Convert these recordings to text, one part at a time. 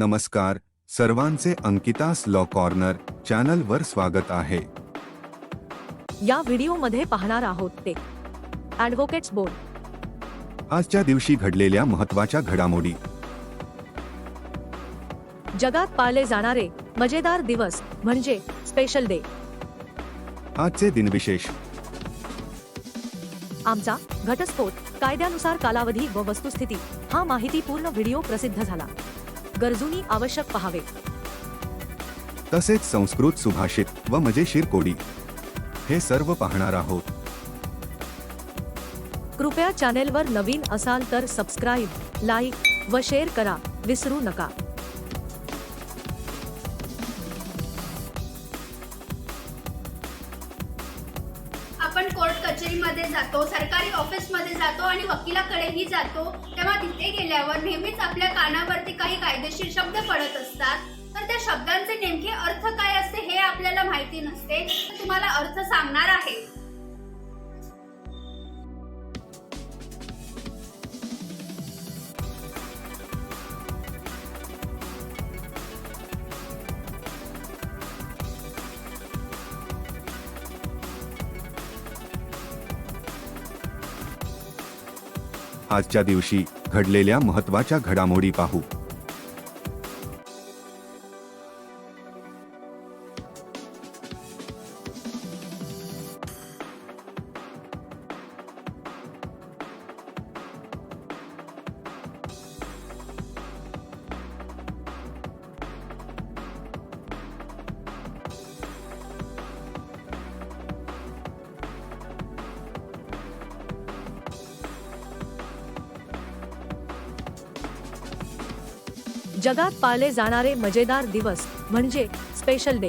नमस्कार. सर्वांचे अंकितास law corner चॅनलवर स्वागत आहे. या व्हिडिओमध्ये पाहणार आहोत ते. ॲडव्होकेट्स बोर्ड आजच्या दिवशी घडलेल्या महत्त्वाच्या घडामोडी. जगात पाळले जाणारे मजेदार दिवस म्हणजे स्पेशल डे आजचे दिनविशेष. आमचा घटस्फोट कायद्यानुसार कालावधी व वस्तुस्थिती हा माहितीपूर्ण व्हिडिओ प्रसिद्ध झाला. गरजूंनी आवश्यक पहावे. तसेच संस्कृत सुभाषित व मजेशीर कोडी. हे सर्व पाहणार आहोत. कृपया चॅनेलवर नवीन असाल तर सबस्क्राईब लाईक व शेअर करा. विसरू नका. आपण कोर्ट कचेरीमध्ये जातो सरकारी ऑफिसमध्ये जातो आणि वकिलाकडेही जातो तेव्हा तिथे गेल्यावर नेहमीच आपल्या कानावरती काही कायदेशीर शब्द पडत असतात. तर त्या शब्दांचे नेमके अर्थ काय असते हे आपल्याला माहिती नसते. तुम्हाला अर्थ सांगणार आहे. आजच्या दिवशी घडलेल्या महत्त्वाच्या घडामोडी पाहू. जगात पाळले जाणारे मजेदार दिवस म्हणजे स्पेशल डे.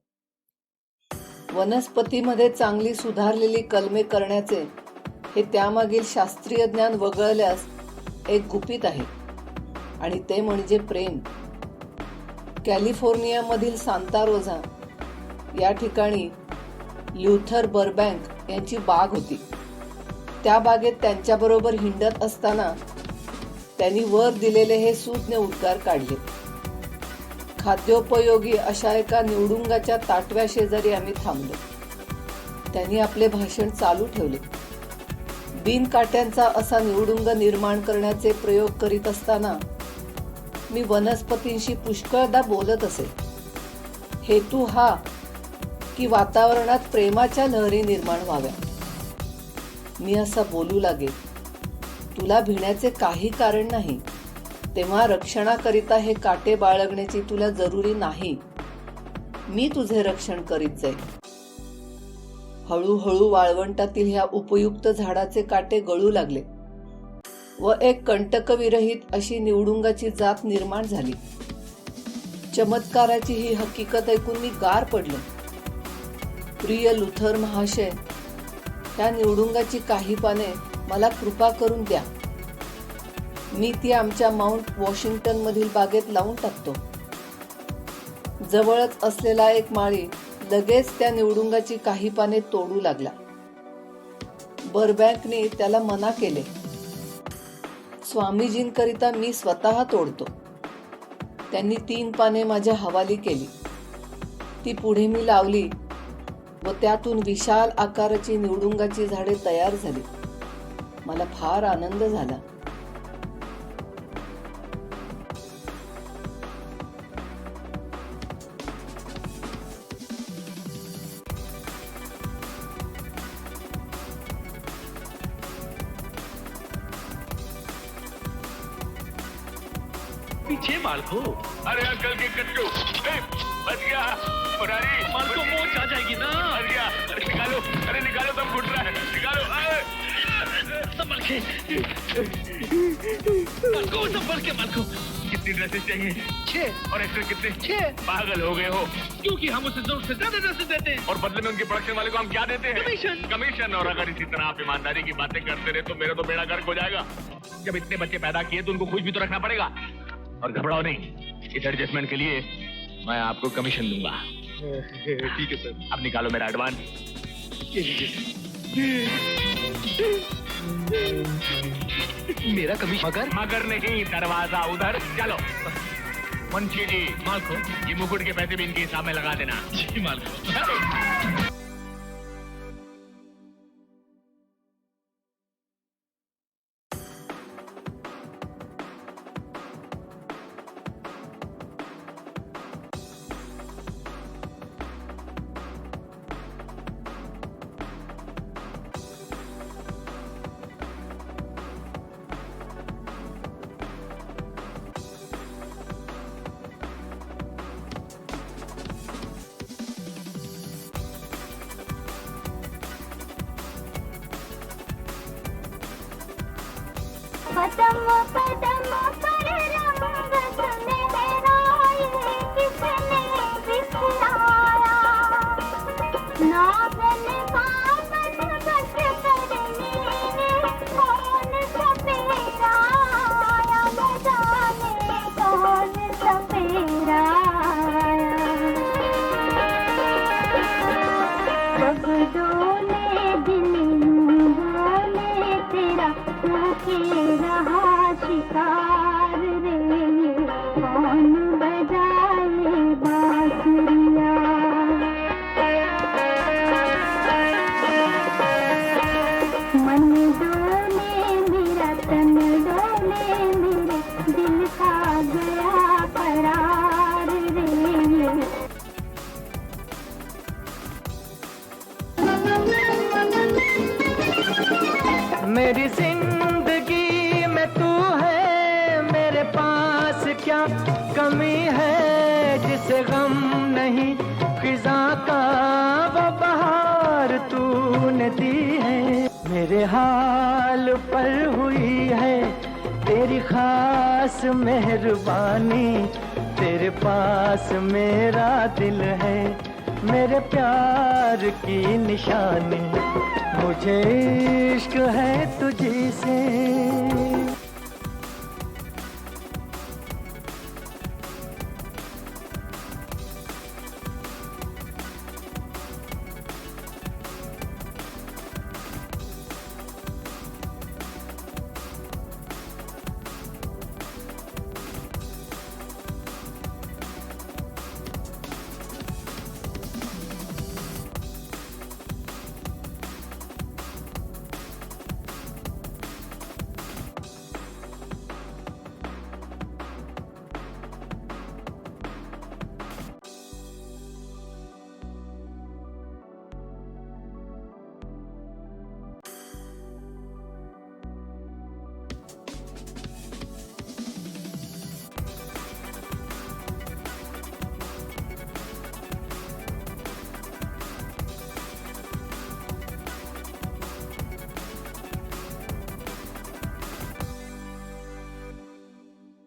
वनस्पतीमध्ये चांगली सुधारलेली कलमे करण्याचे हे त्यामागील शास्त्रीय ज्ञान वगळल्यास एक गुपित आहे. आणि ते म्हणजे प्रेम. कॅलिफोर्नियामधील सांता रोझा या ठिकाणी ल्युथर बर्बँक यांची बाग होती. त्या बागेत त्यांच्याबरोबर हिंडत असताना त्यांनी वर दिलेले हे सुज्ञ उद्गार काढले. खाद्योपयोगी अशा एका निवडुंगाच्या ताटव्या शेजारी आम्ही थांबलो. त्यांनी आपले भाषण चालू ठेवले. बिनकाट्यांचा असा निवडुंग निर्माण करण्याचे प्रयोग करीत असताना मी वनस्पतींशी पुष्कळदा बोलत असे. हेतू हा की वातावरणात प्रेमाच्या लहरी निर्माण व्हाव्या. मी असा बोलू लागे तुला भिण्याचे काही कारण नाही. तेव्हा रक्षणाकरिता हे काटे बाळगण्याची तुला जरुरी नाही. मी तुझे रक्षण करीत जाईल हळूहळू वाळवंटातील ह्या उपयुक्त झाडाचे काटे गळू लागले व एक कंटकविरहित अशी निवडुंगाची जात निर्माण झाली. चमत्काराची ही हकीकत ऐकून मी गार पडलो. प्रिय लुथर महाशय ह्या निवडुंगाची काही पाने मला कृपा करून द्या. मी ती आमच्या माउंट वॉशिंग्टन मधील बागेत लावून टाकतो. जवळच असलेला एक माळी लगेच त्या निवडुंगाची काही पाने तोडू लागला. बरबँकने त्याला मना केले. स्वामीजींकरिता मी स्वतः तोडतो. त्यांनी तीन पाने माझ्या हवाली केली. ती पुढे मी लावली व त्यातून विशाल आकाराची निवडुंगाची झाडे तयार झाली. मला फार आनंद झाला. पीछे मालको अरे अंकल के कट्टू बच गया। मालको मोच आ जाएगी ना। बच गया। अरे निकालो। अरे निकालो सब फुट रहा है। निकालो। संभल के। मालको संभल के मालको कितनी ड्रेसेस चाहिए? छह। और एक्टर कितने? छह। पागल हो गए हो। क्योंकि हम उसे ज़रूरत से ज़्यादा ड्रेसेस देते हैं। और बदले में उनके प्रोडक्शन वाले को हम क्या देते हैं? कमीशन। कमीशन। और अगर इसी तरह आप ईमानदारी की बातें करते रहे तो मेरा तो बेड़ा गर्क हो जाएगा। जब इतने बच्चे पैदा किए तो उनको खुश भी तो रखना पड़ेगा। और घबराओ नहीं। इस एडजस्टमेंट के लिए मैं आपको कमीशन दूँगा। ठीक है सर। अब निकालो मेरा एडवांस मेरा कमीशन मगर मगर नहीं दरवाज़ा उधर। चलो। मुंशी जी मालको ये मुकुट के पैसे भी इनके हिसाब में लगा देना। जी मालको パタモパタモパレラタネ Oh, my God. गम नहीं, फिजा का वो बहार तूने दी है। मेरे हाल पर हुई है, तेरी खास मेहरबानी। तेरे पास मेरा दिल है, मेरे प्यार की निशानी। मुझे इश्क है तुझी से।